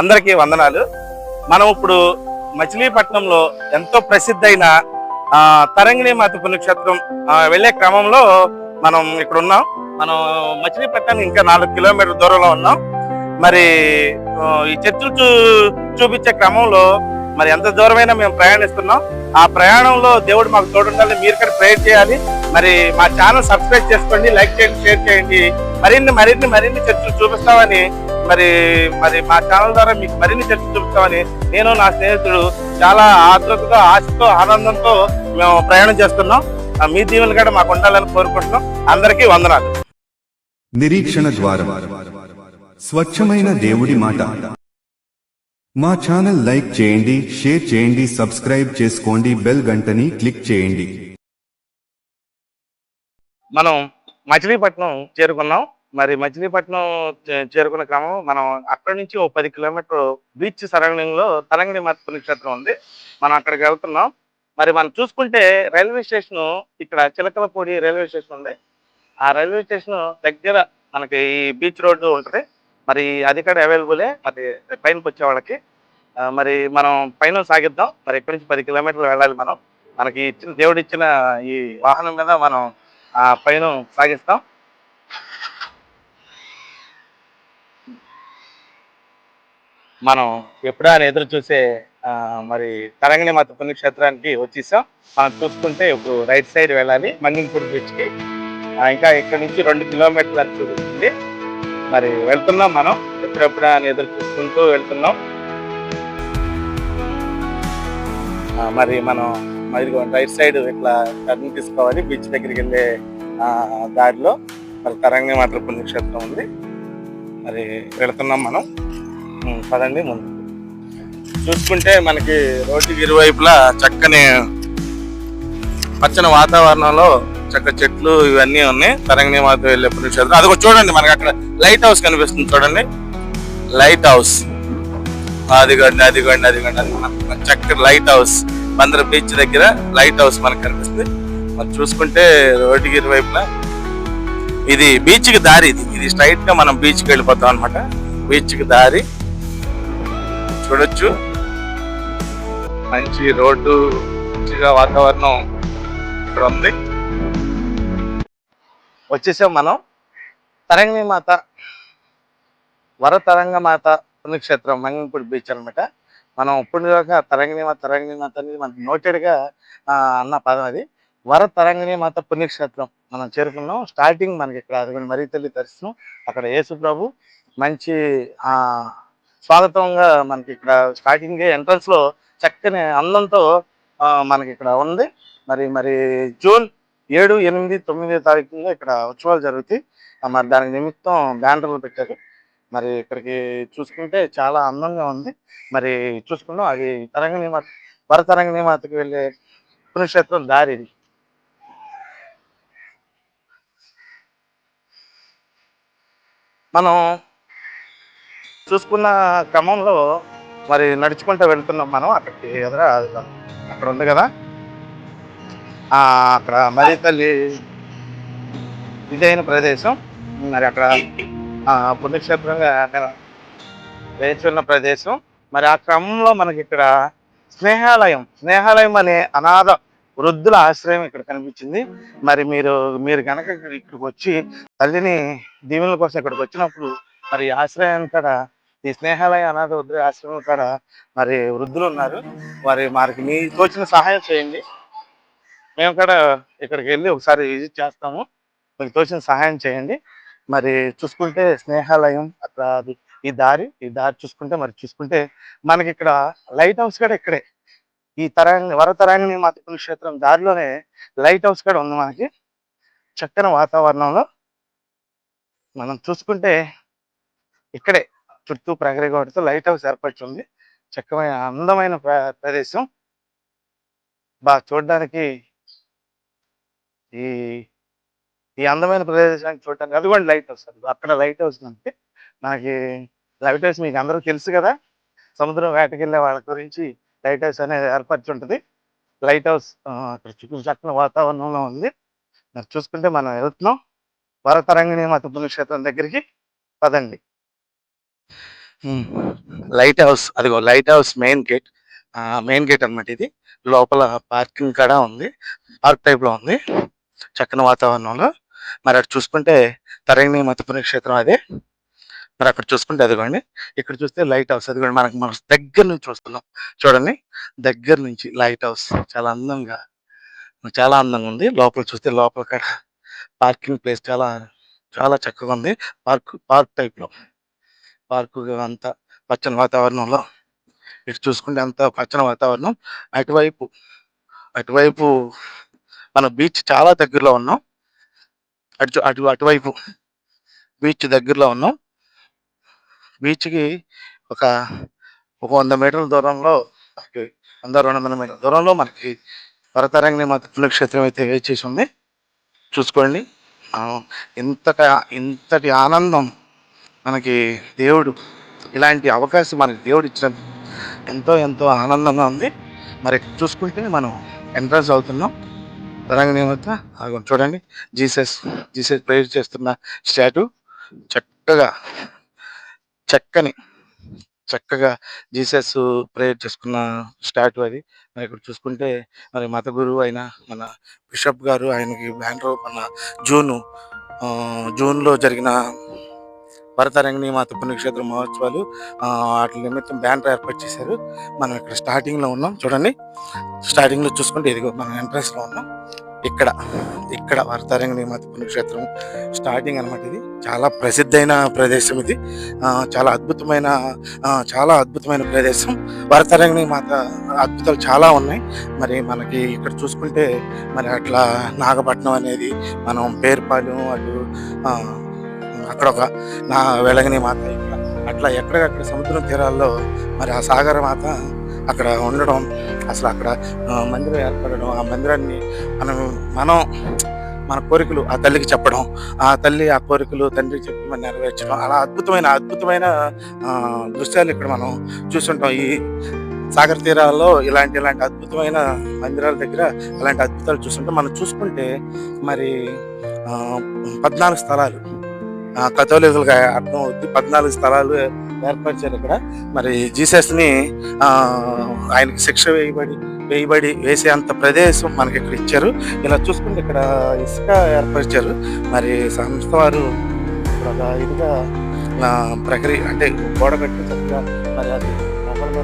అందరికీ వందనాలు. మనం ఇప్పుడు మచిలీపట్నంలో ఎంతో ప్రసిద్ధైన తరంగిణి మాత పుణ్యక్షేత్రం వెళ్ళే క్రమంలో మనం ఇక్కడ ఉన్నాం. మనం మచిలీపట్నం ఇంకా నాలుగు కిలోమీటర్ల దూరంలో ఉన్నాం. మరి ఈ చర్చలు చూ చూపించే క్రమంలో మరి ఎంత దూరమైనా మేము ప్రయాణిస్తున్నాం. ఆ ప్రయాణంలో దేవుడు మాకు తోడుండాలి మీరు కూడా ప్రేర్ చేయాలి. మరి మా ఛానల్ సబ్స్క్రైబ్ చేసుకోండి లైక్ చేయండి షేర్ చేయండి. మరిన్ని మరిన్ని మరిన్ని చర్చలు చూపిస్తామని మరి మరి మా ఛానల్ ద్వారా మీకు మరిన్ని చర్చలు చూపిస్తామని నేను నా స్నేహితుడు చాలా ఆతృతతో ఆశతో ఆనందంతో మేము ప్రయాణం చేస్తున్నాం. ఆ, మీ దీవెనలు కూడా మాకు ఉండాలని కోరుకుంటున్నాం. అందరికీ వందనాలు. నిరీక్షణ ద్వారం. స్వచ్ఛమైన దేవుడి మాట. మా ఛానల్ లైక్ చేయండి షేర్ చేయండి సబ్స్క్రైబ్ చేసుకోండి బెల్ గంటని క్లిక్ చేయండి. మనం మచిలీపట్నం చేరుకున్నాం. మరి మచిలీపట్నం చేరుకున్న క్రమం మనం అక్కడ నుంచి ఓ పది కిలోమీటర్ బీచ్ సరౌండింగ్లో తరంగిణి మాత పుణ్యక్షేత్రం ఉంది. మనం అక్కడికి వెళ్తున్నాం. మరి మనం చూసుకుంటే రైల్వే స్టేషన్ ఇక్కడ చిలకలపూడి రైల్వే స్టేషన్ ఉంది. ఆ రైల్వే స్టేషన్ దగ్గర మనకి ఈ బీచ్ రోడ్డు ఉంటుంది. మరి అది కూడా అవైలబులే. మరి పైనకి వచ్చే వాళ్ళకి. మరి మనం పైన సాగిద్దాం. మరి ఇక్కడి నుంచి పది కిలోమీటర్లు వెళ్ళాలి మనం. మనకి ఇచ్చిన దేవుడిచ్చిన ఈ వాహనం మీద మనం ఆ పైన సాగిస్తాం. మనం ఎప్పుడైనా ఎదురు చూసే మరి తరంగిణి మాత పుణ్యక్షేత్రానికి వచ్చేసాం. మనం చూసుకుంటే ఇప్పుడు రైట్ సైడ్ వెళ్ళాలి మంగినపూడి బీచ్కి. ఇంకా ఇక్కడ నుంచి రెండు కిలోమీటర్ల చూపిస్తుంది. మరి వెళ్తున్నాం మనం ఎప్పుడెప్పుడా ఎదురు చూసుకుంటూ వెళ్తున్నాం. మరి మనం మరి రైట్ సైడ్ ఇట్లా టర్న్ తీసుకోవాలి. బీచ్ దగ్గరికి వెళ్ళే దారిలో మరి తరంగి మాత్రం పుణ్యక్షేత్రం ఉంది. మరి వెళుతున్నాం మనం. పదండి ముందు. చూసుకుంటే మనకి రోడ్డుకి ఇరువైపులా చక్కని పచ్చని వాతావరణంలో చక్క చెట్లు ఇవన్నీ ఉన్నాయి. తరంగిణి మాత వెళ్ళే పుణ్యక్షేత్రం. అది చూడండి మనకి అక్కడ లైట్ హౌస్ కనిపిస్తుంది చూడండి. Lighthouse. అదిగోండి అదిగోండి అదిగోండి అది మన చక్కటి లైట్ హౌస్. బందర బీచ్ దగ్గర లైట్ హౌస్ మనకు కనిపిస్తుంది. మనం చూసుకుంటే రోడ్డుకి ఇరువైపులా ఇది బీచ్కి దారి ఇది. ఇది స్ట్రైట్గా మనం బీచ్కి వెళ్ళిపోతాం అనమాట బీచ్కి దారి. చూడొచ్చు. మంచి రోడ్డు మంచిగా వాతావరణం ఇక్కడ ఉంది. వచ్చేసాం మనం తరంగిణి మాత వరతరంగ మాత పుణ్యక్షేత్రం మంగంపూడి బీచ్ అనమాట మనం ఇప్పుడు దాకా తరంగిణి మాత తరంగిణి మాత అనేది మనకి నోటెడ్గా అన్న పదం అది. వర తరంగిణి మాత పుణ్యక్షేత్రం మనం చేరుకున్నాం. స్టార్టింగ్ మనకి ఇక్కడ అదిగోండి మరీ తల్లి దర్శనం. అక్కడ యేసు ప్రభు మంచి ఆ స్వాగతంగా మనకి ఇక్కడ స్టార్టింగ్ ఎంట్రన్స్లో చక్కని అందంతో మనకి ఇక్కడ ఉంది. మరి మరి జూన్ ఏడు ఎనిమిది తొమ్మిది తారీఖు ఇక్కడ ఉత్సవాలు జరుగుతాయి. మరి దానికి నిమిత్తం బ్యానర్లు పెట్టారు. మరి ఇక్కడికి చూసుకుంటే చాలా అందంగా ఉంది. మరి చూసుకున్నాం అది తరంగిణి మాత వరతరంగిణి వెళ్ళే పుణ్యక్షేత్రం దారి ఇది. మనం చూసుకున్న క్రమంలో మరి నడుచుకుంటూ వెళ్తున్నాం మనం అక్కడికి ఎదుర అక్కడ ఉంది కదా? అక్కడ మరి తల్లి ఇదైన ప్రదేశం. మరి అక్కడ పుణ్యక్షేత్రంగా అక్కడ వేచి ఉన్న ప్రదేశం. మరి ఆ క్రమంలో మనకి ఇక్కడ స్నేహాలయం. స్నేహాలయం అనే అనాథ వృద్ధుల ఆశ్రయం ఇక్కడ కనిపించింది. మరి మీరు మీరు కనుక ఇక్కడికి వచ్చి తల్లిని దీవెనల కోసం ఇక్కడికి వచ్చినప్పుడు మరి ఆశ్రయం కాడ ఈ స్నేహాలయ అనాథ వృద్ధుల ఆశ్రమం కాడ మరి వృద్ధులు ఉన్నారు. మరి వారికి మీ తోచిన సహాయం చేయండి. మేము కూడా ఇక్కడికి వెళ్ళి ఒకసారి విజిట్ చేస్తాము. మీకు తోచిన సహాయం చేయండి. మరి చూసుకుంటే స్నేహాలయం అట్లా అది ఈ దారి ఈ దారి చూసుకుంటే మరి చూసుకుంటే మనకి ఇక్కడ లైట్ హౌస్ కూడా ఇక్కడే. ఈ తరాంగ వరతరాంగిణి మాత క్షేత్రం దారిలోనే లైట్ హౌస్ కూడా ఉంది మనకి. చక్కని వాతావరణంలో మనం చూసుకుంటే ఇక్కడే చుట్టూ ప్రహరీ గోడతో లైట్ హౌస్ ఏర్పరిచి చక్కమైన అందమైన ప్ర- ప్రదేశం. బాగా చూడడానికి ఈ ఈ అందమైన ప్రదేశానికి చూడటానికి అది కూడా లైట్ హౌస్ అది. అక్కడ లైట్ హౌస్ అంటే మనకి లైట్ హౌస్ మీకు అందరూ తెలుసు కదా? సముద్రం వేటకెళ్ళే వాళ్ళ గురించి లైట్ హౌస్ అనేది ఏర్పరిచి ఉంటుంది. లైట్ హౌస్ అక్కడ చుట్టూ చక్కని వాతావరణంలో ఉంది. మరి చూసుకుంటే మనం వెళ్తున్నాం. వరతరంగిణి మత పుణ్యక్షేత్రం దగ్గరికి పదండి. లైట్ హౌస్ అదిగో lighthouse main gate main gate అన్నమాట ఇది. లోపల పార్కింగ్ కూడా ఉంది. పార్క్ టైప్లో ఉంది. చక్కని వాతావరణంలో. మరి అటు చూసుకుంటే తరంగిణి మత పుణ్యక్షేత్రం అదే. మరి అక్కడ చూసుకుంటే అదిగోండి. ఇక్కడ చూస్తే లైట్ హౌస్ అదిగోండి. మనకు మనం దగ్గర నుంచి చూస్తున్నాం. చూడండి. దగ్గర నుంచి లైట్ హౌస్. చాలా అందంగా చాలా అందంగా ఉంది. లోపల చూస్తే లోపల కాడ పార్కింగ్ ప్లేస్ చాలా చాలా చక్కగా ఉంది. పార్క్ పార్క్ టైప్లో పార్క్ అంతా పచ్చని వాతావరణంలో. ఇటు చూసుకుంటే అంతా పచ్చని వాతావరణం. అటువైపు అటువైపు మన బీచ్ చాలా దగ్గరలో ఉన్నాం. అటు అటు అటువైపు బీచ్ దగ్గరలో ఉన్నాం. బీచ్కి ఒక ఒక వంద మీటర్ల దూరంలో వంద రెండు వందల మీటర్ల దూరంలో మనకి వరతరంగిణి మాత పుణ్యక్షేత్రం అయితే వేచేసి ఉంది. చూసుకోండి. ఇంత ఇంతటి ఆనందం మనకి దేవుడు ఇలాంటి అవకాశం మనకి దేవుడు ఇచ్చిన ఎంతో ఎంతో ఆనందంగా ఉంది. మరి చూసుకుంటే మనం ఎంట్రన్స్ అవుతున్నాం. తరంగిణి మాత చూడండి జీసస్ జీసస్ ప్రేయర్ చేస్తున్న స్టాట్యూ చక్కగా చక్కని చక్కగా జీసస్ ప్రేయర్ చేసుకున్న స్టాట్యూ అది. మరి ఇక్కడ చూసుకుంటే మరి మత గురువు అయిన మన బిషప్ గారు ఆయనకి బ్యానర్ మన జూను జూన్లో జరిగిన భరతరంగిణి మాత పుణ్యక్షేత్ర మహోత్సవాలు వాటి నిమిత్తం బ్యానర్ ఏర్పాటు చేశారు. మనం ఇక్కడ స్టార్టింగ్లో ఉన్నాం. చూడండి. స్టార్టింగ్లో చూసుకుంటే ఇదిగో మనం ఎంట్రన్స్లో ఉన్నాం. ఇక్కడ ఇక్కడ వరతారంగిణి మాత పుణ్యక్షేత్రం స్టార్టింగ్ అనమాట ఇది. చాలా ప్రసిద్ధమైన ప్రదేశం ఇది. చాలా అద్భుతమైన చాలా అద్భుతమైన ప్రదేశం. వరతారంగిణి మాత అద్భుతాలు చాలా ఉన్నాయి. మరి మనకి ఇక్కడ చూసుకుంటే మరి అట్లా నాగపట్నం అనేది మనం పేరుపాలెం అటు అక్కడ ఒక నా వెలగని మాత ఇక్కడ. అట్లా ఎక్కడికక్కడ సముద్రం తీరాల్లో మరి ఆ సాగర మాత అక్కడ ఉండడం అసలు అక్కడ మందిరం ఏర్పడడం ఆ మందిరాన్ని మనం మనం మన కోరికలు ఆ తల్లికి చెప్పడం ఆ తల్లి ఆ కోరికలు తండ్రికి చెప్పి మనం నెరవేర్చడం అలా అద్భుతమైన అద్భుతమైన దృశ్యాలు ఇక్కడ మనం చూస్తుంటాం. ఈ సాగర తీరాల్లో ఇలాంటి ఇలాంటి అద్భుతమైన మందిరాల దగ్గర అలాంటి అద్భుతాలు చూస్తుంటే మనం చూసుకుంటే మరి పద్నాలుగు స్థలాలు కథోలికులకు అర్థం అవుతుంది పద్నాలుగు స్థలాలు ఏర్పరిచారు ఇక్కడ. మరి జీసస్ని ఆయనకి శిక్ష వేయబడి వేయబడి వేసే అంత ప్రదేశం మనకి ఇక్కడ ఇచ్చారు. ఇలా చూసుకుంటే ఇక్కడ ఇసుక ఏర్పరిచారు. మరి సంస్థ వారు ఇదిగా ప్రక్రియ అంటే గోడ పెట్టి చక్కగా మరి అది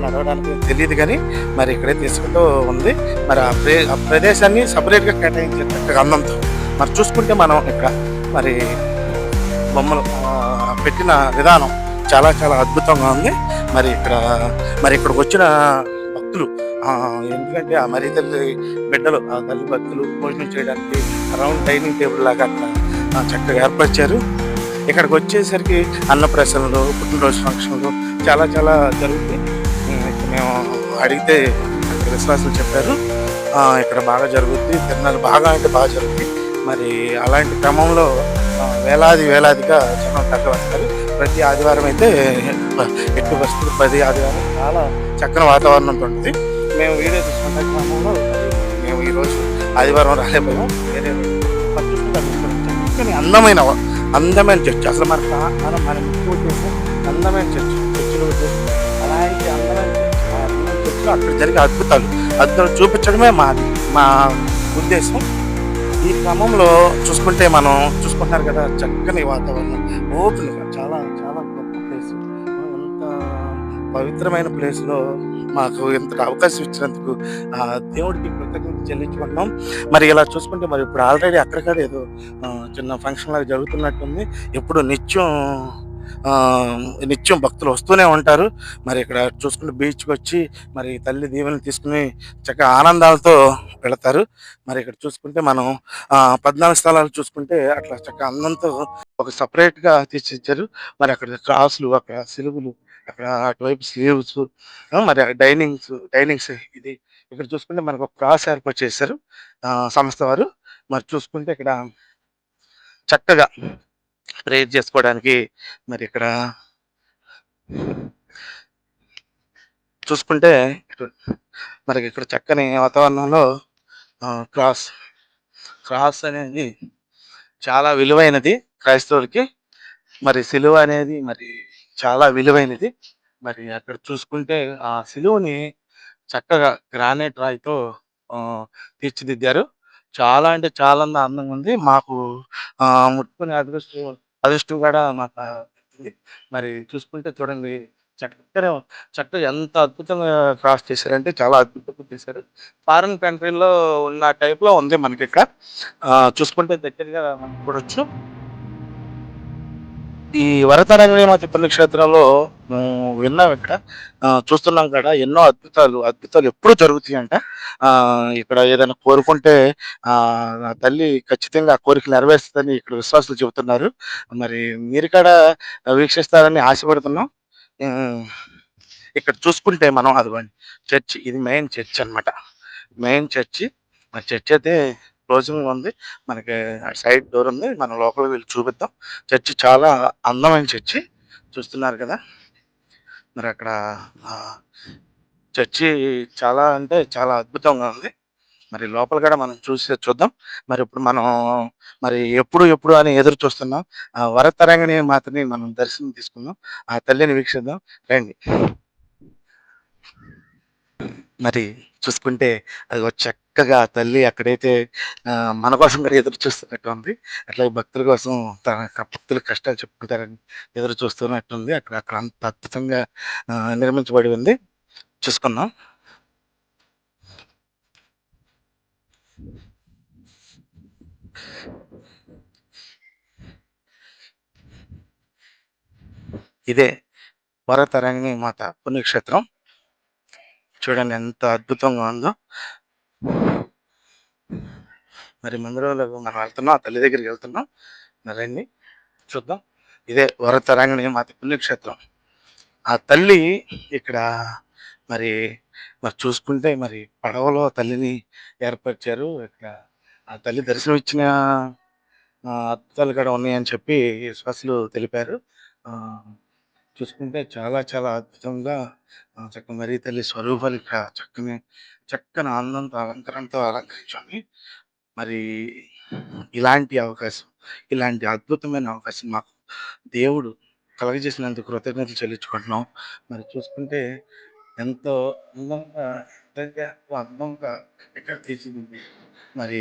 నడవడానికి తెలియదు కానీ మరి ఇక్కడైతే ఇసుకతో ఉంది. మరి ఆ ప్రే ఆ ప్రదేశాన్ని సపరేట్గా కేటాయించారు చక్కగా అందంతో మరి చూసుకుంటే మనం ఇక్కడ మరి బొమ్మలు పెట్టిన విధానం చాలా చాలా అద్భుతంగా ఉంది. మరి ఇక్కడ మరి ఇక్కడికి వచ్చిన భక్తులు ఎందుకంటే ఆ మరీ తల్లి బిడ్డలు ఆ తల్లి భక్తులు భోజనం చేయడానికి రౌండ్ డైనింగ్ టేబుల్ లాగా అక్కడ చక్కగా ఏర్పరిచారు. ఇక్కడికి వచ్చేసరికి అన్నప్రసనలు పుట్టినరోజు ఫంక్షన్లు చాలా చాలా జరుగుతాయి. మేము అడిగితే అక్కడ విశ్వాసులు చెప్పారు ఇక్కడ బాగా జరుగుతుంది తిరునాళ్ళు బాగా అంటే బాగా జరుగుతుంది మరి అలాంటి క్రమంలో వేలాది వేలాదిగా జనం తగ్గ వస్తారు ప్రతి ఆదివారం అయితే ఎట్టు వస్తుంది. ప్రతి ఆదివారం చాలా చక్కని వాతావరణంతో ఉంటుంది. మేము వీడియో తీసుకున్న క్రమంలో మేము ఈరోజు ఆదివారం రాలేపోయాం వేరే రోజు చక్కని అందమైన అందమైన చర్చ్. అసలు మన మనం మనం ఎక్కువ చేసే అందమైన చర్చ్. చర్చిలో అలాంటి అందమైన చర్చ్. చర్చిలో అక్కడ జరిగే అద్భుతాలు. అద్భుతాలు చూపించడమే మా మా ఉద్దేశం. ఈ క్రమంలో చూసుకుంటే మనం చూసుకుంటున్నారు కదా చక్కని వాతావరణం. ఓపెన్ చాలా చాలా గొప్ప ప్లేస్ అంత పవిత్రమైన ప్లేస్లో మాకు ఇంత అవకాశం ఇచ్చినందుకు ఆ దేవుడికి కృతజ్ఞత చెల్లించుకుంటున్నాం. మరి ఇలా చూసుకుంటే మరి ఇప్పుడు ఆల్రెడీ అక్కడిక్కడ ఏదో చిన్న ఫంక్షన్ లాగా జరుగుతున్నట్టుంది. ఎప్పుడు నిత్యం నిత్యం భక్తులు వస్తూనే ఉంటారు. మరి ఇక్కడ చూసుకుంటే బీచ్కి వచ్చి మరి తల్లి దీవెనలు తీసుకుని చక్కగా ఆనందాలతో వెళతారు. మరి ఇక్కడ చూసుకుంటే మనం పద్నాలుగు స్థలాలు చూసుకుంటే అట్లా చక్కగా అందంతో ఒక సపరేట్గా తీర్చిచ్చారు మరి అక్కడ క్రాసులు అక్కడ సిలువులు అక్కడ అటువైపు స్లీవ్స్ మరి డైనింగ్స్ డైనింగ్స్ ఇది. ఇక్కడ చూసుకుంటే మనకు ఒక క్రాస్ ఏర్పాటు చేశారు సంస్థ వారు. మరి చూసుకుంటే ఇక్కడ చక్కగా ప్రేయర్ చేసుకోవడానికి మరి ఇక్కడ చూసుకుంటే మరి మనకి ఇక్కడ చక్కని వాతావరణంలో క్రాస్ క్రాస్ అనేది చాలా విలువైనది క్రైస్తవులకి. మరి సిలువ అనేది మరి చాలా విలువైనది. మరి అక్కడ చూసుకుంటే ఆ సిలువని చక్కగా గ్రానైట్ రాయితో తీర్చిదిద్దారు. చాలా అంటే చాలా అందంగా ఉంది. మాకు ముట్టుకునే అదృష్టం అదృష్టం కూడా మాకు మరి చూసుకుంటే చూడండి చక్కగా చక్కగా ఎంత అద్భుతంగా క్రాస్ చేశారంటే చాలా అద్భుతంగా చేశారు. ఫారెన్ కంట్రీలో ఉన్న టైప్లో ఉంది మనకి ఇక్కడ. ఆ, చూసుకుంటే దగ్గరగా మనం చూడొచ్చు. ఈ వరతరంగమాత పుణ్యక్షేత్రంలో మేము విన్నాం ఇక్కడ? చూస్తున్నాం కదా ఎన్నో అద్భుతాలు అద్భుతాలు ఎప్పుడు జరుగుతాయి అంట. ఆ, ఇక్కడ ఏదైనా కోరుకుంటే ఆ నా తల్లి ఖచ్చితంగా ఆ కోరిక నెరవేరుస్తుందని ఇక్కడ విశ్వాసులు చెబుతున్నారు. మరి మీరు ఇక్కడ వీక్షిస్తారని ఆశపడుతున్నాం. ఇక్కడ చూసుకుంటే మనం అదిగోండి చర్చి ఇది మెయిన్ చర్చ్ అన్నమాట. మెయిన్ చర్చి మా చర్చ్ అయితే క్లోజింగ్ ఉంది. మనకి సైడ్ డోర్ ఉంది. మనం లోపలికి వెళ్ళి చూపిద్దాం. చర్చి చాలా అందమైన చర్చి. చూస్తున్నారు కదా. మరి అక్కడ చర్చి చాలా అంటే చాలా అద్భుతంగా ఉంది. మరి లోపల కూడా మనం చూసి చూద్దాం. మరి ఇప్పుడు మనం మరి ఎప్పుడు ఎప్పుడు అని ఎదురు చూస్తున్నాం. ఆ వరతరంగిణి మాతని మనం దర్శనం తీసుకుందాం. ఆ తల్లిని వీక్షిద్దాం. రండి. మరి చూసుకుంటే అది ఒక చక్కగా తల్లి అక్కడైతే మన కోసం కూడా ఎదురు చూస్తున్నట్టు ఉంది. అట్లా భక్తుల కోసం తన భక్తుల కష్టాలు చెప్పుకుంటారని ఎదురు చూస్తున్నట్టుంది. అక్కడ అక్కడ అంత అద్భుతంగా నిర్మించబడి ఉంది. చూసుకుందాం. ఇదే వరతరంగిణి మాత పుణ్యక్షేత్రం. చూడండి ఎంత అద్భుతంగా ఉందో. మరి మందిరంలో మనం వెళ్తున్నాం ఆ తల్లి దగ్గరికి వెళ్తున్నాం. మరి చూద్దాం. ఇదే వరతరంగిణి మాత పుణ్యక్షేత్రం. ఆ తల్లి ఇక్కడ మరి మరి చూసుకుంటే మరి పడవలో తల్లిని ఏర్పరిచారు. ఇక్కడ ఆ తల్లి దర్శనం ఇచ్చిన అద్భుతాలు కూడా ఉన్నాయని చెప్పి విశ్వాసులు తెలిపారు. చూసుకుంటే చాలా చాలా అద్భుతంగా చక్క మరీ తల్లి స్వరూపాలు ఇక్కడ చక్కని చక్కని ఆనందంతో అలంకరణతో అలంకరించాలి మరి ఇలాంటి అవకాశం ఇలాంటి అద్భుతమైన అవకాశం మాకు దేవుడు కలగజేసినంత కృతజ్ఞతలు చెల్లించుకుంటున్నాం. మరి చూసుకుంటే ఎంతో అందంగా నిజంగా అందంగా ఇక్కడ తీర్చింది మరి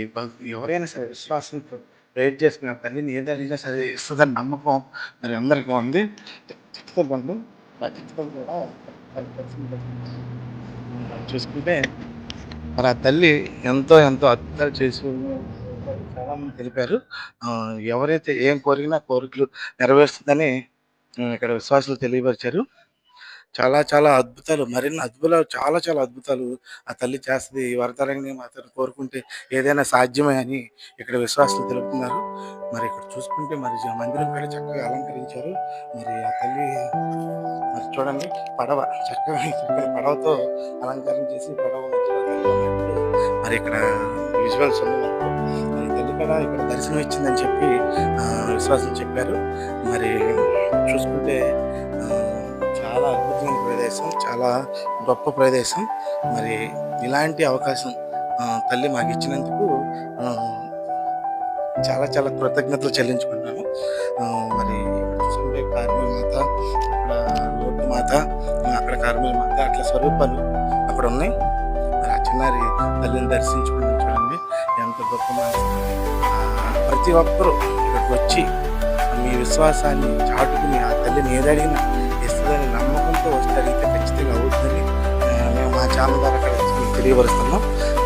ఎవరైనా సరే విశ్వాసంతో ప్రేర్ చేసుకున్న తల్లిని ఏదైనా సరే ఇస్తుందని నమ్మకం మరి అందరికీ ఉంది. చిత్తబంధు ఆ కూడా చూసుకుంటే మరి ఆ తల్లి ఎంతో ఎంతో అద్భుతాలు చేసి చాలా మంది తెలిపారు. ఎవరైతే ఏం కోరికినా కోరికలు నెరవేరుస్తుందని ఇక్కడ విశ్వాసులు తెలియపరిచారు. చాలా చాలా అద్భుతాలు. మరిన్ని అద్భుతాలు చాలా చాలా అద్భుతాలు ఆ తల్లి చేస్తుంది వరతరంగిని మాత్రం కోరుకుంటే ఏదైనా సాధ్యమే అని ఇక్కడ విశ్వాసులు తెలుపుతున్నారు. మరి ఇక్కడ చూసుకుంటే మరి మందిరం కూడా చక్కగా అలంకరించారు. మరి ఆ తల్లి మరి చూడండి పడవ చక్కగా పడవతో అలంకారం చేసి పడవ మరి ఇక్కడ విజువల్స్ ఉన్నాయి. మరి తల్లి కూడా ఇక్కడ దర్శనం ఇచ్చిందని చెప్పి విశ్వాసం చెప్పారు. మరి చూసుకుంటే ప్రదేశం. చాలా గొప్ప ప్రదేశం. మరి ఇలాంటి అవకాశం తల్లి మాకు ఇచ్చినందుకు చాలా చాలా కృతజ్ఞతలు చెల్లించుకుంటున్నాను. మరి చూసుకుంటే కార్మిక మాత అక్కడ మాత అక్కడ కార్మిక మాత అట్లా స్వరూపాలు అక్కడ ఉన్నాయి. మరి ఆ చిన్నారి తల్లిని దర్శించుకుని చూడండి. ఎంత గొప్ప ప్రతి ఒక్కరూ ఇక్కడికి వచ్చి మీ విశ్వాసాన్ని చాటుకుని ఆ తల్లిని ఏదడిగినా జరిగితే ఖచ్చితంగా అవుతుందని మేము మా ఛానల్ ద్వారా అక్కడ మీకు తెలియపరుస్తున్నాం.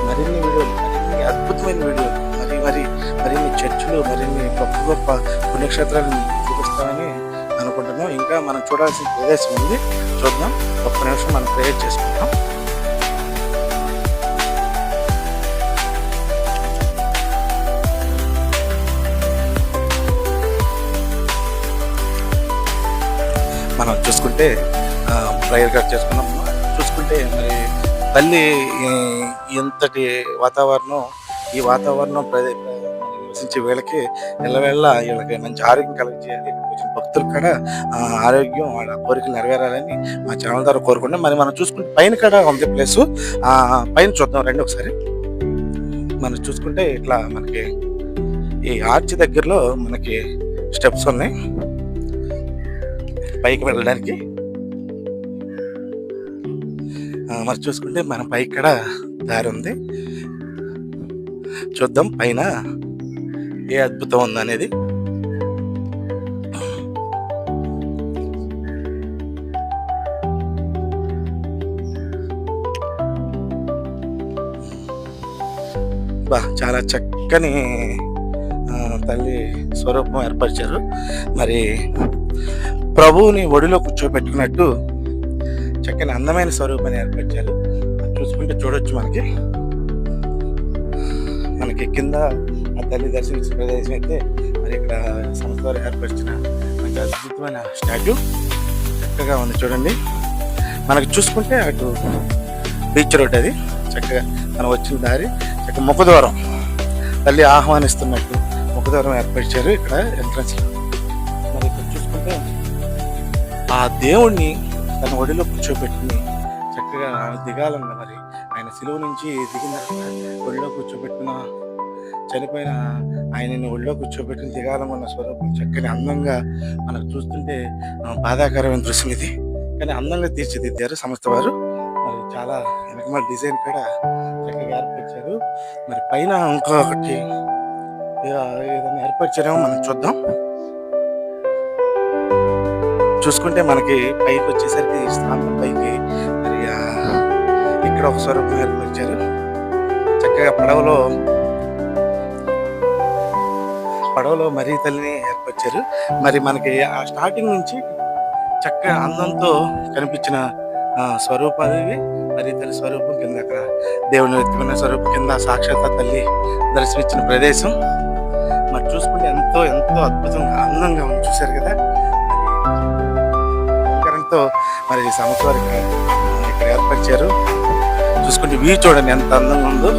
మరిన్ని వీడియోలు మరిన్ని అద్భుతమైన వీడియోలు మరి మరి మరిన్ని చర్చలు మరిన్ని గొప్ప గొప్ప పుణ్యక్షేత్రాలను చూపిస్తామని అనుకుంటున్నాం. ఇంకా మనం చూడాల్సిన ప్రదేశం ఉంది. చూద్దాం. ఒక్క నిమిషం మనం ప్రేయర్ చేసుకుంటాం మనం చూసుకుంటే ప్రేయర్ కట్ చేసుకున్నాం. చూసుకుంటే మరి తల్లి ఇంతటి వాతావరణం ఈ వాతావరణం ప్రదే నివసించే వీళ్ళకి ఎల్లవేళ్ళ వీళ్ళకి మంచి ఆరోగ్యం కలిగించేయాలి వచ్చిన భక్తులు కూడా ఆరోగ్యం వాళ్ళ కోరికలు నెరవేరాలని మా ఛానల్ ద్వారా కోరుకుంటే మరి మనం చూసుకుంటే పైన కూడా ఉంది ప్లేస్. పైన చూద్దాం రండి ఒకసారి. మనం చూసుకుంటే ఇట్లా మనకి ఈ ఆర్చ్ దగ్గరలో మనకి స్టెప్స్ ఉన్నాయి. పైకి వెళ్ళడానికి. మరి చూసుకుంటే మన పై ఇక్కడ దారి ఉంది. చూద్దాం పైన ఏ అద్భుతం ఉందనేది. బా చాలా చక్కని తల్లి స్వరూపం ఏర్పరిచారు. మరి ప్రభువుని ఒడిలో కూర్చోబెట్టుకున్నట్టు చక్కని అందమైన స్వరూపాన్ని ఏర్పరిచారు. చూసుకుంటే చూడొచ్చు మనకి. మనకి కింద ఆ తల్లి దర్శించిన ప్రదేశం అయితే మరి ఇక్కడ సంస్థ వారు ఏర్పరిచిన మంచి అద్భుతమైన స్టాట్యూ. చక్కగా ఉంది చూడండి. మనకు చూసుకుంటే అటు బీచ్ రోడ్ అది. చక్కగా మనం వచ్చిన దారి చక్కగా ముఖద్వారం. తల్లి ఆహ్వానిస్తున్నట్టు ముఖద్వారం ఏర్పరిచారు ఇక్కడ ఎంట్రన్స్ మరి ఇక్కడ చూసుకుంటే ఆ దేవుణ్ణి తన ఒడిలో కూర్చోబెట్టుకుని చక్కగా దిగాలన్న మరి. ఆయన సిలువ నుంచి దిగిన ఒళ్ళో కూర్చోబెట్టిన చనిపోయిన ఆయనని ఒళ్ళో కూర్చోబెట్టిన దిగాలమన్న స్వరూపం చక్కని అందంగా మనకు చూస్తుంటే బాధాకరమైన దృశ్యం ఇది. కానీ అందంగా తీర్చిదిద్దారు సంస్థ వారు. మరి చాలా వెనకమాల డిజైన్ కూడా చక్కగా ఏర్పరిచారు. మరి పైన ఇంకొకటి ఏదైనా ఏర్పరిచారేమో మనం చూద్దాం. చూసుకుంటే మనకి పైకి వచ్చేసరికి స్థానం పైకి మరి ఇక్కడ ఒక స్వరూపం ఏర్పరిచారు చక్కగా పడవలో పడవలో మరీ తల్లిని ఏర్పరిచారు మరి మనకి ఆ స్టార్టింగ్ నుంచి చక్కగా అందంతో కనిపించిన ఆ, మరి తల్లి స్వరూపం కింద అక్కడ దేవుని ఎత్తుకున్న స్వరూపం కింద సాక్షాత్ తల్లి దర్శనమిచ్చిన ప్రదేశం. మరి చూసుకుంటే ఎంతో ఎంతో అద్భుతంగా అందంగా ఉంది. చూశారు కదా? అలంకరణతో మరి ఈ సంస్థ ఇక్కడ ఏర్పరిచారు. చూసుకుంటే వ్యూ చూడండి ఎంత అందంగా ఉందో.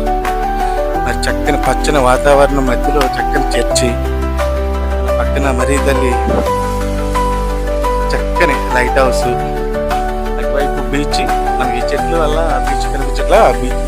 మరి చక్కని పచ్చని వాతావరణం మధ్యలో చక్కని చర్చి పక్కన మరీ తల్లి చక్కని లైట్ హౌస్ అటువైపు బీచ్ మనకి ఈ చెట్ల వల్ల బీచ్ కనిపించట్లా? ఆ బీచ్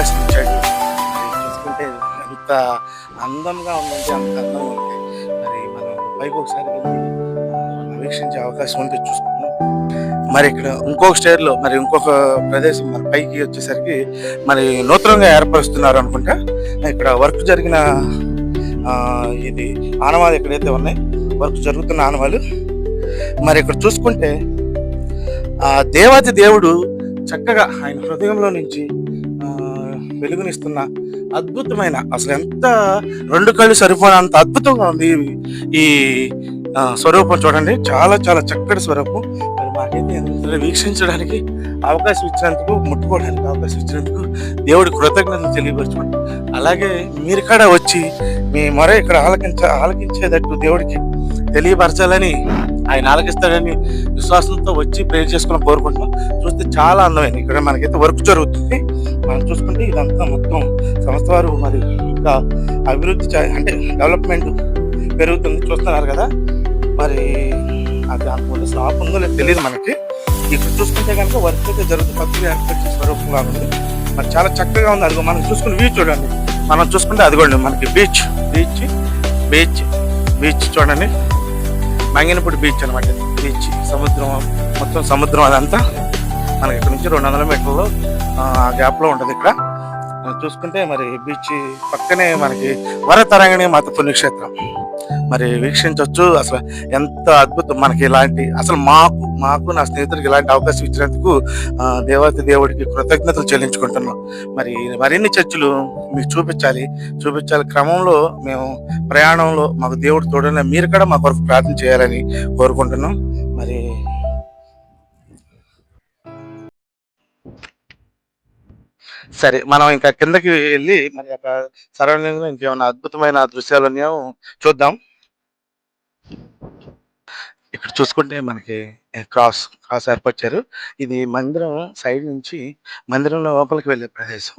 అవకాశం ఇచ్చాడు చూసుకుంటే ఎంత అందంగా ఉందంటే అంత అందంగా ఉంది మరి మనం పైకి ఒకసారి వెళ్ళి వీక్షించే అవకాశం ఉంటే చూసుకుందాం. మరి ఇక్కడ ఇంకొక స్టేట్లో మరి ఇంకొక ప్రదేశం మరి పైకి వచ్చేసరికి మరి నూతనంగా ఏర్పరుస్తున్నారు అనుకుంటా. ఇక్కడ వర్క్ జరిగిన ఇది ఆనవాలు ఎక్కడైతే ఉన్నాయి వర్క్ జరుగుతున్న ఆనవాలు. మరి ఇక్కడ చూసుకుంటే ఆ దేవాతి దేవుడు చక్కగా ఆయన హృదయంలో నుంచి వెలుగునిస్తున్న అద్భుతమైన అసలు ఎంత రెండు కళ్ళు సరిపోయినంత అద్భుతంగా ఉంది ఈ- స్వరూపం చూడండి. చాలా చాలా చక్కటి స్వరూపం. మరి మాకైతే వీక్షించడానికి అవకాశం ఇచ్చినందుకు ముట్టుకోవడానికి అవకాశం ఇచ్చినందుకు దేవుడి కృతజ్ఞతలు తెలియపరచుకోండి అలాగే మీరు కూడా వచ్చి మీ మొర ఇక్కడ ఆలకించ ఆలకించేటట్టు దేవుడికి తెలియపరచాలని ఆయన ఆలకిస్తాడని విశ్వాసంతో వచ్చి ప్రేర్ చేసుకుని కోరుకుంటున్నాం. చూస్తే చాలా అందమైంది. ఇక్కడ మనకైతే వర్క్ జరుగుతుంది. మనం చూసుకుంటే ఇదంతా మొత్తం సంస్థ వారు మరి ఇంకా అభివృద్ధి అంటే డెవలప్మెంట్ పెరుగుతుంది చూస్తున్నారు కదా. మరి అది అంతకుముందు స్లాప్ ఉందో లేదు తెలియదు మనకి. ఇక్కడ చూసుకుంటే కనుక వర్క్ అయితే జరుగుతుంది. కొత్తగా స్వరూపంగా ఉంది. మరి చాలా చక్కగా ఉంది. అదిగో మనం చూసుకుని వ్యూ చూడండి. మనం చూసుకుంటే అదిగోండి మనకి బీచ్ బీచ్ బీచ్ బీచ్ చూడండి. మంగినపూడి బీచ్ అనమాట బీచ్ సముద్రం మొత్తం సముద్రం అదంతా మనకి ఇక్కడ నుంచి రెండు వందల మీటర్లు ఆ గ్యాప్లో ఉంటుంది ఇక్కడ. చూసుకుంటే మరి బీచ్ పక్కనే మనకి వరతరంగిణి మాత పుణ్యక్షేత్రం. మరి వీక్షించవచ్చు అసలు ఎంత అద్భుతం మనకి ఇలాంటి అసలు మాకు మాకు నా స్నేహితుడికి ఇలాంటి అవకాశం ఇచ్చినందుకు దేవత దేవుడికి కృతజ్ఞతలు చెల్లించుకుంటున్నాం. మరి మరిన్ని చర్చలు మీకు చూపించాలి. చూపించాలి క్రమంలో మేము ప్రయాణంలో మాకు దేవుడు తోడైన మీరు కూడా మా కొరకు ప్రార్థన చేయాలని కోరుకుంటున్నాం. మరి సరే మనం ఇంకా కిందకి వెళ్ళి మరి అక్కడ సరౌండింగ్లో ఇంకేమైనా అద్భుతమైన దృశ్యాలు ఉన్నాయో చూద్దాం. ఇక్కడ చూసుకుంటే మనకి క్రాస్ క్రాస్ ఏర్పరిచారు. ఇది మందిరం సైడ్ నుంచి మందిరం లోపలికి వెళ్ళే ప్రదేశం.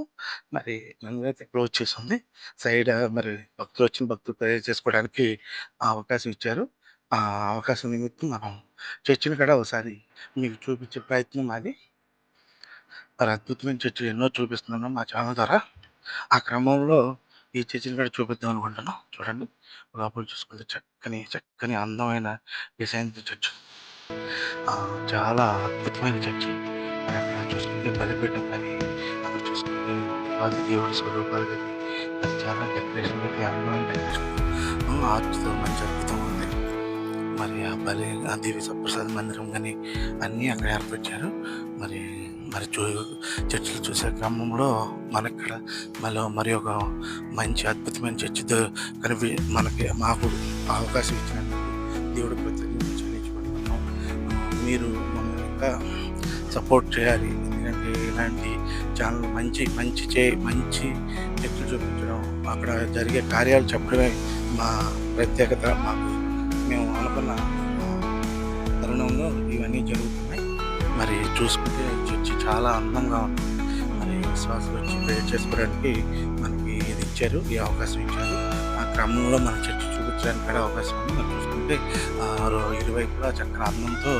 మరి మందిరం అయితే క్లోజ్ చేసింది. సైడ్ మరి భక్తులు వచ్చిన భక్తులు ప్రేయర్ చేసుకోవడానికి ఆ అవకాశం ఇచ్చారు. ఆ అవకాశం నిమిత్తం మనం చర్చిని కూడా ఒకసారి మీకు చూపించే ప్రయత్నం మాది మరి అద్భుతమైన చర్చలు ఎన్నో చూపిస్తున్నాను మా ఛానల్ ద్వారా. ఆ క్రమంలో ఈ చర్చిని కూడా చూపిద్దాం అనుకుంటున్నాను చూడండి. లోపల చూసుకుంటే చక్కని చక్కని అందమైన డిజైన్ చర్చ్ చాలా అద్భుతమైన చర్చి. అక్కడ చూసుకుంటే బలిపీఠం కానీ అక్కడ చూసుకుంటే దేవుడి స్వరూపాలు కానీ అది చాలా డెకరేషన్ అయితే అందమైన డెకరేషన్ అద్భుతం మంచి అద్భుతం ఉంది. మరి ఆ బలి ఆ దేవి సప్రసాద మందిరం కానీ అన్నీ అక్కడ ఏర్పరిచారు. మరి మరి చూ చర్చలు చూసే క్రమంలో మనక్కడ మళ్ళీ మరి ఒక మంచి అద్భుతమైన చర్చి కనిపి మనకి మాకు అవకాశం ఇచ్చినందుకు దేవుడు కృతజ్ఞతలు మీరు మమ్మల్ని ఇంకా సపోర్ట్ చేయాలి. ఎందుకంటే ఇలాంటి ఛానల్ మంచి మంచి చే మంచి చర్చలు చూపించడం అక్కడ జరిగే కార్యాలు చెప్పడమే మా ప్రత్యేకత. మాకు మేము అనుకున్న తరుణంలో ఇవన్నీ జరుగుతున్నాయి. మరి చూసుకుంటే చర్చి చాలా అందంగా ఉంది. మరి విశ్వాసాలు వచ్చి ప్రేర్ చేసుకోవడానికి మనకి ఇది ఇచ్చారు ఈ అవకాశం ఇచ్చారు. ఆ క్రమంలో మన చర్చి చూపించడానికి కూడా అవకాశం ఉంది. మనం చూసుకుంటే ఇరువైపులా చక్కని అందంతో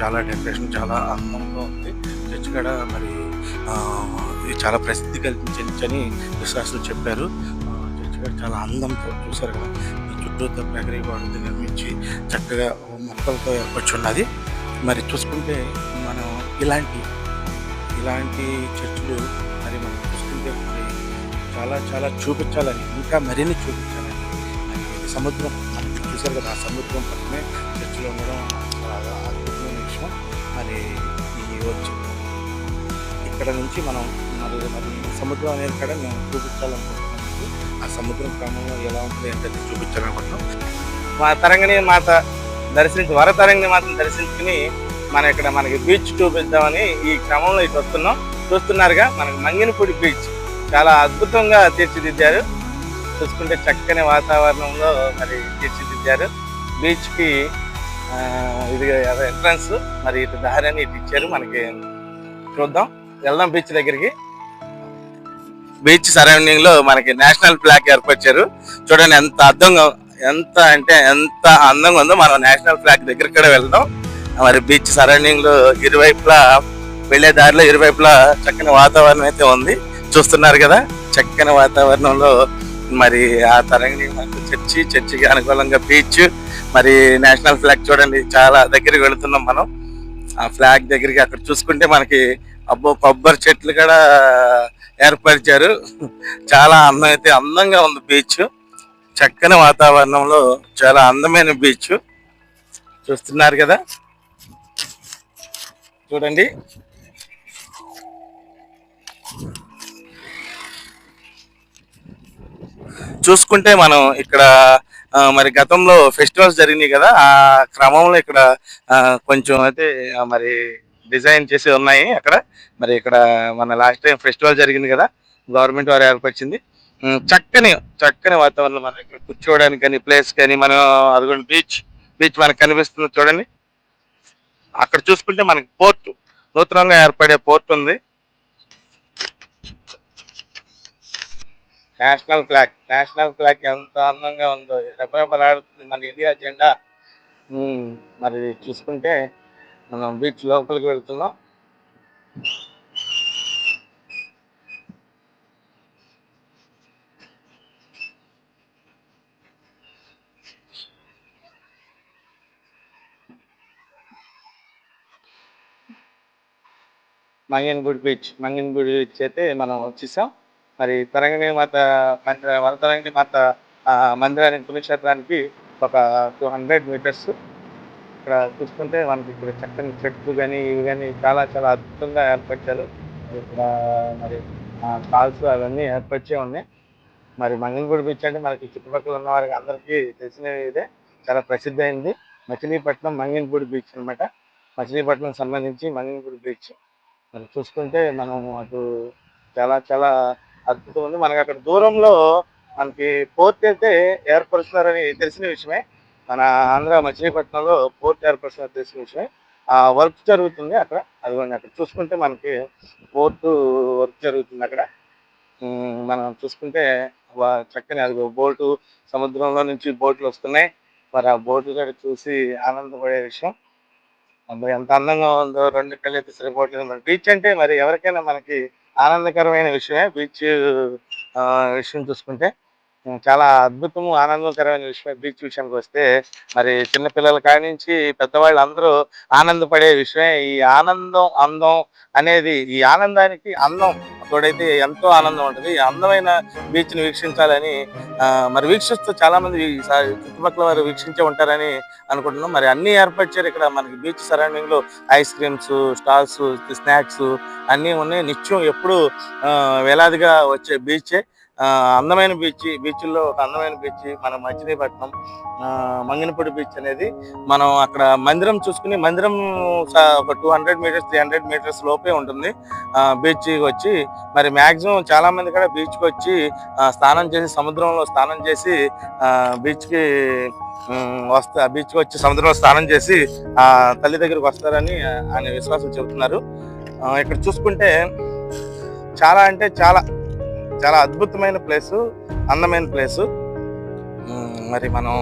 చాలా డెకరేషన్ చాలా అందంగా ఉంది. చర్చి కూడా మరి ఇది చాలా ప్రసిద్ధి కల్పించని విశ్వాసులు చెప్పారు. చర్చి కూడా చాలా అందంతో చూసారు కదా. ఈ చుట్టూతో ప్రక్రియ గోడలు నిర్మించి చక్కగా మొక్కలతో ఏర్పరచున్నది మరి చూసుకుంటే మనం ఇలాంటి ఇలాంటి చర్చలు మరి మనం చూసుకుంటే మరి చాలా చాలా చూపించాలని ఇంకా మరిన్ని చూపించాలని సముద్రం మనకి చూశారు కదా ఆ సముద్రం పక్కనే చర్చిలో ఉండడం చాలా అద్భుతమైన విషయం. మరి ఈ వచ్చి ఇక్కడ నుంచి మనం మరి మరి సముద్రం అనేది కూడా మేము చూపించాలనుకుంటున్నాం ఆ సముద్రం క్రమంలో ఎలా ఉంటుంది ఏంటంటే చూపించాలనుకుంటున్నాం. మా తరంగిణి మాత దర్శించి వర మాత్రం దర్శించుకుని మన ఇక్కడ మనకి బీచ్ చూపిద్దామని ఈ క్రమంలో ఇటు వస్తున్నాం. చూస్తున్నారుగా మనకి మంగినపూడి బీచ్ చాలా అద్భుతంగా తీర్చిదిద్దారు. చూసుకుంటే చక్కని వాతావరణంలో మరి తీర్చిదిద్దారు. బీచ్కి ఇది ఎంట్రన్స్ మరి ఇటు దారి అని ఇటు ఇచ్చారు. మనకి చూద్దాం. వెళ్దాం బీచ్ దగ్గరికి. బీచ్ సరౌండింగ్లో మనకి నేషనల్ ఫ్లాగ్ ఏర్పరిచారు. చూడండి ఎంత అర్థంగా ఎంత అంటే ఎంత అందంగా ఉందో మనం నేషనల్ ఫ్లాగ్ దగ్గర కూడా వెళ్దాం. మరి బీచ్ సరౌండింగ్లో ఇరువైపులా వెళ్ళే దారిలో ఇరువైపులా చక్కని వాతావరణం అయితే ఉంది. చూస్తున్నారు కదా చక్కని వాతావరణంలో మరి ఆ తరంగిణి మనకు చర్చి చర్చికి అనుకూలంగా బీచ్ మరి నేషనల్ ఫ్లాగ్ చూడండి చాలా దగ్గరికి వెళుతున్నాం మనం. ఆ ఫ్లాగ్ దగ్గరికి అక్కడ చూసుకుంటే మనకి అబ్బో కొబ్బరి చెట్లు కూడా ఏర్పరిచారు. చాలా అందం అయితే అందంగా ఉంది బీచ్. చక్కని వాతావరణంలో చాలా అందమైన బీచ్. చూస్తున్నారు కదా? చూడండి. చూసుకుంటే మనం ఇక్కడ మరి గతంలో ఫెస్టివల్స్ జరిగినాయి కదా? ఆ క్రమంలో ఇక్కడ కొంచెం అయితే మరి డిజైన్ చేసి ఉన్నాయి అక్కడ. మరి ఇక్కడ మన లాస్ట్ టైం ఫెస్టివల్ జరిగింది కదా? గవర్నమెంట్ వారు ఏర్పరిచింది చక్కని చక్కని వాతావరణం మన దగ్గర. కూర్చోవడానికి కానీ ప్లేస్ కానీ మనం అదిగోండి బీచ్ బీచ్ మనకు కనిపిస్తుంది చూడండి. అక్కడ చూసుకుంటే మనకి పోర్ట్ నూతనంగా ఏర్పడే పోర్ట్ ఉంది. నేషనల్ ఫ్లాగ్ నేషనల్ ఫ్లాగ్ ఎంత అందంగా ఉందో రెపరెపలాడుతుంది మన ఇండియా జెండా మరి చూసుకుంటే మనం బీచ్ లోపలికి వెళ్తున్నాం. మంగన్గూడి బీచ్ మంగన్గూడి బీచ్ అయితే మనం వచ్చేసాం. మరి తరంగిణి మాత మందిర వరతరంగిణి మాత మందిరానికి పుణ్యక్షేత్రానికి ఒక టూ హండ్రెడ్ మీటర్స్ ఇక్కడ చూసుకుంటే మనకి ఇక్కడ చక్కని చెట్లు కానీ ఇవి కానీ చాలా చాలా అద్భుతంగా ఏర్పరిచారు. ఇక్కడ మరి కాల్స్ అవన్నీ ఏర్పరిచే ఉన్నాయి. మరి మంగళగూడి బీచ్ అంటే మనకి చుట్టుపక్కల ఉన్న వారికి అందరికీ తెలిసిన ఇదే. చాలా ప్రసిద్ధి అయింది మచిలీపట్నం మంగళగూడి బీచ్ అన్నమాట. మచిలీపట్నం సంబంధించి మంగళగూడి బీచ్. మరి చూసుకుంటే మనం అటు చాలా చాలా అద్భుతం ఉంది. మనకి అక్కడ దూరంలో మనకి పోర్ట్ అయితే ఏర్పరుస్తున్నారని తెలిసిన విషయమే. మన ఆంధ్ర మచిలీపట్నంలో పోర్ట్ ఏర్పరుస్తున్నారు తెలిసిన విషయం ఆ వర్క్ జరుగుతుంది అక్కడ. అదిగోండి అక్కడ చూసుకుంటే మనకి పోర్టు వర్క్ జరుగుతుంది అక్కడ. మనం చూసుకుంటే చక్కని అది బోటు సముద్రంలో నుంచి బోట్లు వస్తున్నాయి. మరి ఆ బోట్లు కూడా చూసి ఆనందపడే విషయం. అబ్బా ఎంత అందంగా ఉందో రెండు కళ్ళైతే సరిపోవట్లేదు మరి బీచ్ అంటే మరి ఎవరికైనా మనకి ఆనందకరమైన విషయమే. బీచ్ విషయం చూసుకుంటే చాలా అద్భుతము ఆనందకరమైన విషయం బీచ్ విషయానికి వస్తే మరి చిన్నపిల్లల కాడి నుంచి పెద్దవాళ్ళు అందరూ ఆనందపడే విషయమే. ఈ ఆనందం అందం అనేది ఈ ఆనందానికి అందం. తోడైతే ఎంతో ఆనందం ఉంటుంది. అందమైన అందమైన బీచ్ని వీక్షించాలని ఆ, మరి వీక్షిస్తూ చాలా మంది చుట్టుపక్కల వారు వీక్షించే ఉంటారని అనుకుంటున్నాం. మరి అన్ని ఏర్పరిచారు ఇక్కడ మనకి బీచ్ సరౌండింగ్లో ఐస్ క్రీమ్స్ స్టాల్స్ స్నాక్స్ అన్నీ ఉన్నాయి. నిత్యం ఎప్పుడు ఆ, వేలాదిగా వచ్చే బీచే. అందమైన బీచ్ బీచ్ల్లో ఒక అందమైన బీచ్ మన మచిలీపట్నం మంగినపూడి బీచ్ అనేది మనం అక్కడ మందిరం చూసుకుని మందిరం ఒక two hundred metres three hundred metres లోపే ఉంటుంది. బీచ్ వచ్చి మరి మ్యాక్సిమం చాలామంది కూడా బీచ్కి వచ్చి స్నానం చేసి సముద్రంలో స్నానం చేసి బీచ్కి వస్తా బీచ్కి వచ్చి సముద్రంలో స్నానం చేసి ఆ తల్లి దగ్గరికి వస్తారని ఆయన విశ్వాసం చెబుతున్నారు. ఇక్కడ చూసుకుంటే చాలా అంటే చాలా చాలా అద్భుతమైన ప్లేసు అందమైన ప్లేసు. మరి మనం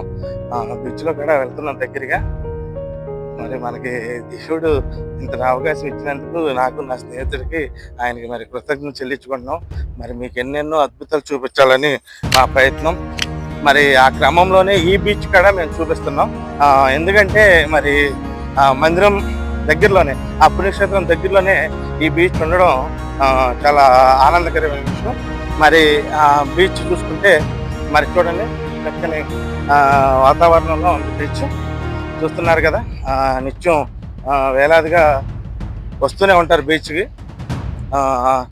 బీచ్లో కూడా వెళ్తున్నాం దగ్గరగా. మరి మనకి దిశుడు ఇంత అవకాశం ఇచ్చినందుకు నాకు నా స్నేహితుడికి ఆయనకి మరి కృతజ్ఞత చెల్లించుకుంటున్నాం. మరి మీకు ఎన్నెన్నో అద్భుతాలు చూపించాలని మా ప్రయత్నం. మరి ఆ క్రమంలోనే ఈ బీచ్ కూడా మేము చూపిస్తున్నాం. ఎందుకంటే మరి మందిరం దగ్గరలోనే ఆ పుణ్యక్షేత్రం దగ్గరలోనే ఈ బీచ్ ఉండడం చాలా ఆనందకరమైన విషయం. మరి ఆ బీచ్ చూసుకుంటే మరి చూడండి చక్కని వాతావరణంలో ఉంది బీచ్ చూస్తున్నారు కదా నిత్యం వేలాదిగా వస్తూనే ఉంటారు బీచ్కి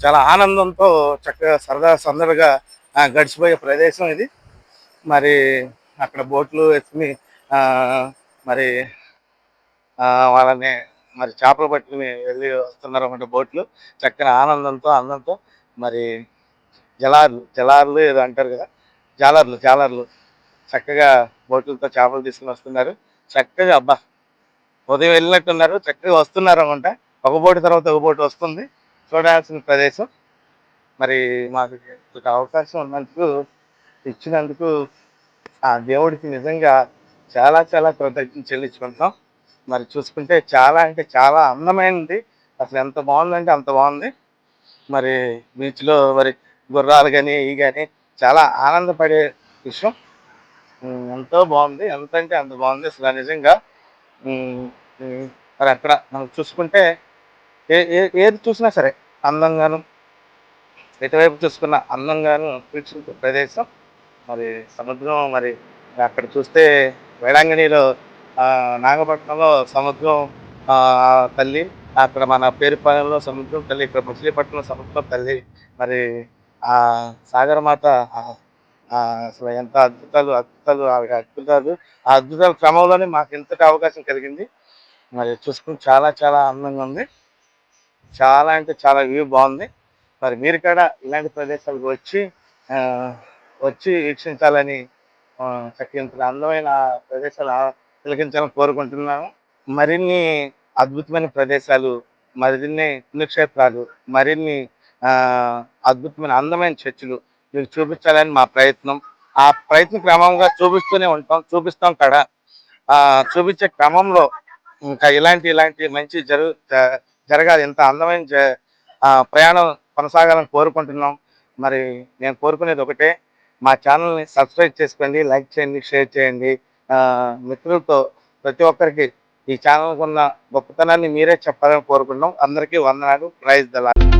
చాలా ఆనందంతో చక్కగా సరదా సందడిగా గడిచిపోయే ప్రదేశం ఇది. మరి అక్కడ బోట్లు వేసుకుని మరి వాళ్ళని మరి చేపలు పట్టుకుని వెళ్ళి వస్తున్నారు అన్నమాట బోట్లు. చక్కని ఆనందంతో అందంతో మరి జలార్లు జలార్లు ఏదో అంటారు కదా జాలర్లు జాలర్లు. చక్కగా బోట్లతో చేపలు తీసుకుని వస్తున్నారు. చక్కగా అబ్బా ఉదయం వెళ్ళినట్టున్నారు చక్కగా వస్తున్నారు అనుకుంటా ఒక బోటు తర్వాత ఒక బోటు వస్తుంది. చూడాల్సిన ప్రదేశం. మరి మాకు ఒక అవకాశం ఉన్నందుకు ఇచ్చినందుకు ఆ దేవుడికి నిజంగా చాలా చాలా కృతజ్ఞత చెల్లించుకుంటాం మరి చూసుకుంటే చాలా అంటే చాలా అందమైనది అసలు ఎంత బాగుందంటే అంత బాగుంది. మరి బీచ్లో మరి గుర్రాలు కానీ ఇవి కానీ చాలా ఆనందపడే విషయం. ఎంతో బాగుంది. ఎంత అంటే అంత బాగుంది. అసలు నిజంగా మరి అక్కడ మనం చూసుకుంటే ఏ ఏ ఏది చూసినా సరే అందంగాను ఎటువైపు చూసుకున్న అందంగాను వీక్షించే ప్రదేశం. మరి సముద్రం మరి అక్కడ చూస్తే వేళాంగణిలో నాగపట్నంలో సముద్రం తల్లి అక్కడ మన పేరుపాలెంలో సముద్రం తల్లి ఇక్కడ మచిలీపట్నంలో సముద్రం తల్లి మరి ఆ సాగరమాత అసలు ఎంత అద్భుతాలు అద్భుతాలు అద్భుతాలు ఆ అద్భుతాల క్రమంలోనే మాకు ఇంతటి అవకాశం కలిగింది. మరి చూసుకుని చాలా చాలా అందంగా ఉంది. చాలా అంటే చాలా వ్యూ బాగుంది. మరి మీరు కూడా ఇలాంటి ప్రదేశాలకు వచ్చి వచ్చి వీక్షించాలని ఆ, చక్కగా అందమైన ప్రదేశాలు తిలకించాలని కోరుకుంటున్నాను మరిన్ని అద్భుతమైన ప్రదేశాలు మరిన్ని పుణ్యక్షేత్రాలు మరిన్ని అద్భుతమైన అందమైన చర్చిలు మీకు చూపించాలని మా ప్రయత్నం. ఆ ప్రయత్నం క్రమంగా చూపిస్తూనే ఉంటాం చూపిస్తాం కదా. ఆ చూపించే క్రమంలో ఇంకా ఇలాంటి ఇలాంటి మంచి జరుగు జరగాలి ఇంత అందమైన ఆ, ప్రయాణం కొనసాగాలని కోరుకుంటున్నాం. మరి నేను కోరుకునేది ఒకటే మా ఛానల్ని సబ్స్క్రైబ్ చేసుకోండి లైక్ చేయండి షేర్ చేయండి. ఆ, మిత్రులతో ప్రతి ఒక్కరికి ఈ ఛానల్కి ఉన్న గొప్పతనాన్ని మీరే చెప్పాలని కోరుకుంటున్నాం. అందరికీ వందనాలు. ప్రైజ్ దళాలు